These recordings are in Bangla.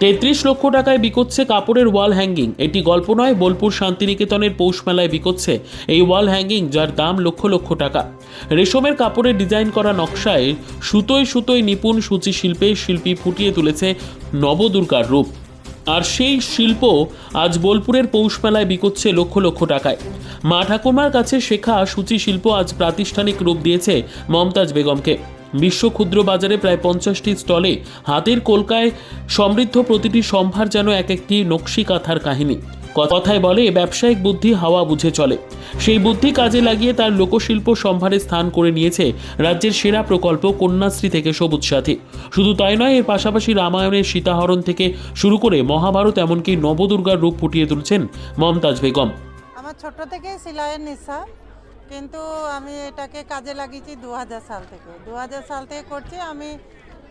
তেত্রিশ লক্ষ টাকায় বিকোচ্ছে কাপড়ের ওয়াল হ্যাঙ্গিং। এটি গল্প নয়, বোলপুর শান্তিনিকেতনের পৌষ মেলায় বিকোচ্ছে এই ওয়াল হ্যাঙ্গিং, যার দাম লক্ষ লক্ষ টাকা। রেশমের কাপড়ে ডিজাইন করা নকশায় সুতোয় সুতোয় নিপুণ সূচি শিল্পে শিল্পী ফুটিয়ে তুলেছে নবদুর্গার রূপ। আর সেই শিল্প আজ বোলপুরের পৌষ মেলায় বিকোচ্ছে লক্ষ লক্ষ টাকায়। মা ঠাকুমার কাছে শেখা সূচি শিল্প আজ প্রাতিষ্ঠানিক রূপ দিয়েছে মমতাজ বেগমকে। বিশ্ব ক্ষুদ্র বাজারে প্রায় পঞ্চাশটি স্টলে হাতের কলকায় সমৃদ্ধ প্রতিটি সম্ভার যেন এক একটি নকশি কাঁথার কাহিনী কথায় বলে ব্যবসায়িক বুদ্ধি হাওয়া বুঝে চলে। সেই বুদ্ধি কাজে লাগিয়ে তার লোকশিল্প সম্ভারে স্থান করে নিয়েছে রাজ্যের সেরা প্রকল্প কন্যাশ্রী থেকে সবুজ সাথী। শুধু তাই নয়, এর পাশাপাশি রামায়ণের সীতাহরণ থেকে শুরু করে মহাভারত এমনকি নবদুর্গার রূপ ফুটিয়ে তুলছেন মমতাজ বেগম। আমার ছোট থেকে সেলাইয়ের নেশা। কিন্তু আমি এটাকে কাজে লাগিয়েছি দু হাজার সাল থেকে। দু হাজার সাল থেকে করছি, আমি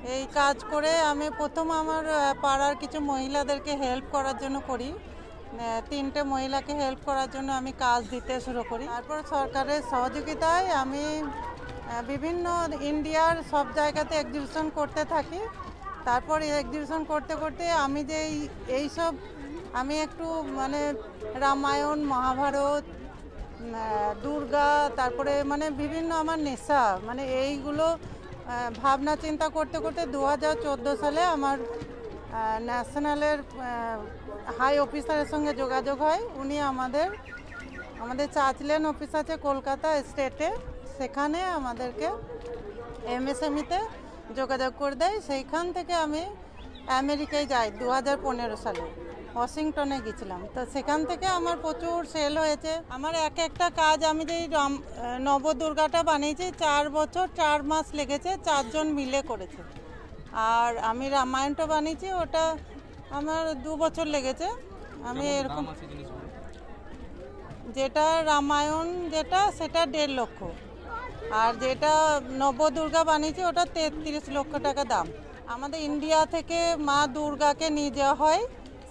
এই কাজ করে আমি প্রথম আমার পাড়ার কিছু মহিলাদেরকে হেল্প করার জন্য করি। তিনটে মহিলাকে হেল্প করার জন্য আমি কাজ দিতে শুরু করি। তারপর সরকারের সহযোগিতায় আমি বিভিন্ন ইন্ডিয়ার সব জায়গাতে এক্সিবিশন করতে থাকি। তারপর এক্সিবিশন করতে করতে আমি যে এই- এইসব আমি একটু মানে রামায়ণ, মহাভারত দুর্গা, তারপরে মানে বিভিন্ন আমার নেশা মানে এইগুলো ভাবনা চিন্তা করতে করতে দু হাজার চোদ্দ সালে আমার ন্যাশনালের হাই অফিসারের সঙ্গে যোগাযোগ হয়। উনি আমাদের আমাদের চাচলেন অফিস আছে কলকাতা স্টেটে সেখানে আমাদেরকে এমএসএমইতে যোগাযোগ করে দেয়। সেইখান থেকে আমি আমেরিকায় যাই, দু হাজার পনেরো সালে। ওয়াশিংটনে গেছিলাম। তো সেখান থেকে আমার প্রচুর সেল হয়েছে। আমার এক একটা কাজ আমি যে রাম নবদুর্গাটা বানিয়েছি চার বছর চার মাস লেগেছে চারজন মিলে করেছে। আর আমি রামায়ণটা বানিয়েছি ওটা আমার দু বছর লেগেছে। আমি এরকম যেটা রামায়ণ যেটা সেটা দেড় লক্ষ। আর যেটা নবদুর্গা বানিয়েছি ওটা তেত্রিশ লক্ষ টাকা দাম। আমাদের ইন্ডিয়া থেকে মা দুর্গাকে নিয়ে যাওয়া হয়।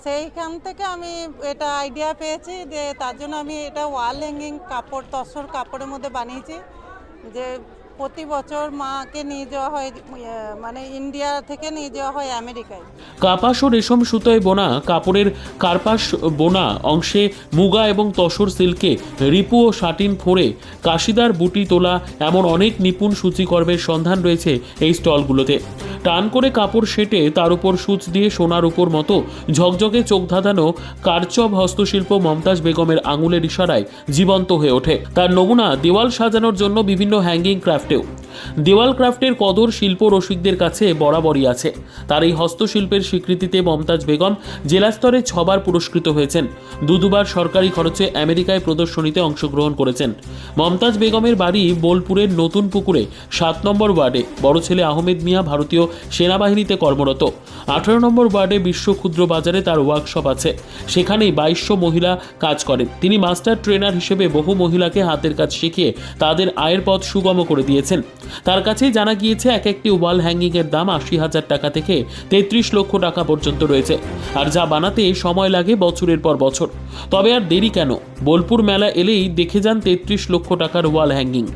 সেইখান থেকে আমি এটা আইডিয়া পেয়েছি যে তার জন্য আমি এটা ওয়াল হ্যাঙ্গিং কাপড় তসর কাপড়ের মধ্যে বানিয়েছি। যে প্রতি বছর মাকে নিয়ে যাওয়া হয় ইয়ে, মানে ইন্ডিয়া থেকে নিয়ে যাওয়া হয় আমেরিকায়। কাপাস ও রেশম সুতোয় বোনা কাপড়ের কার্পাস বোনা অংশে মুগা এবং তসর সিল্কে রিপু ও শাটিন ফোড়ে কাশিদার বুটি তোলা এমন অনেক নিপুণ সূচিকর্মের সন্ধান রয়েছে এই স্টলগুলোতে। টান করে কাপড় সেটে তার উপর সূচ দিয়ে সোনার উপর মতো ঝকঝকে চোখ ধাঁধানো কারচব হস্তশিল্প মমতাজ বেগমের আঙুলের ইশারায় জীবন্ত হয়ে ওঠে। তার নমুনা দেওয়াল সাজানোর জন্য বিভিন্ন হ্যাঙ্গিং ক্রাফটেও দেওয়াল ক্রাফটের কদর শিল্প রসিকদের কাছে বরাবরই আছে। তার এই হস্তশিল্পের স্বীকৃতিতে মমতাজ বেগম জেলা স্তরে ছবার পুরস্কৃত হয়েছেন। দু দুবার সরকারি খরচে আমেরিকায় প্রদর্শনীতে অংশগ্রহণ করেছেন। মমতাজ বেগমের বাড়ি বোলপুরের নতুন পুকুরে সাত নম্বর ওয়ার্ডে। বড় ছেলে আহমেদ মিয়া ভারতীয় সেনাবাহিনীতে কর্মরত। আঠারো নম্বর ওয়ার্ডে বিশ্ব ক্ষুদ্র বাজারে তার ওয়ার্কশপ আছে। সেখানেই বাইশশো মহিলা কাজ করেন। তিনি মাস্টার ট্রেনার হিসেবে বহু মহিলাকে হাতের কাজ শিখিয়ে তাদের আয়ের পথ সুগম করে দিয়েছেন। তার কাছে জানা গিয়েছে, এক একটি ওয়াল হ্যাঙ্গিংয়ের দাম আশি হাজার টাকা থেকে তেত্রিশ লক্ষ টাকা পর্যন্ত রয়েছে। আর যা বানাতে সময় লাগে বছরের পর বছর। তবে আর দেরি কেন? বোলপুর মেলা এলেই দেখে যান তেত্রিশ লক্ষ টাকার ওয়াল হ্যাঙ্গিং।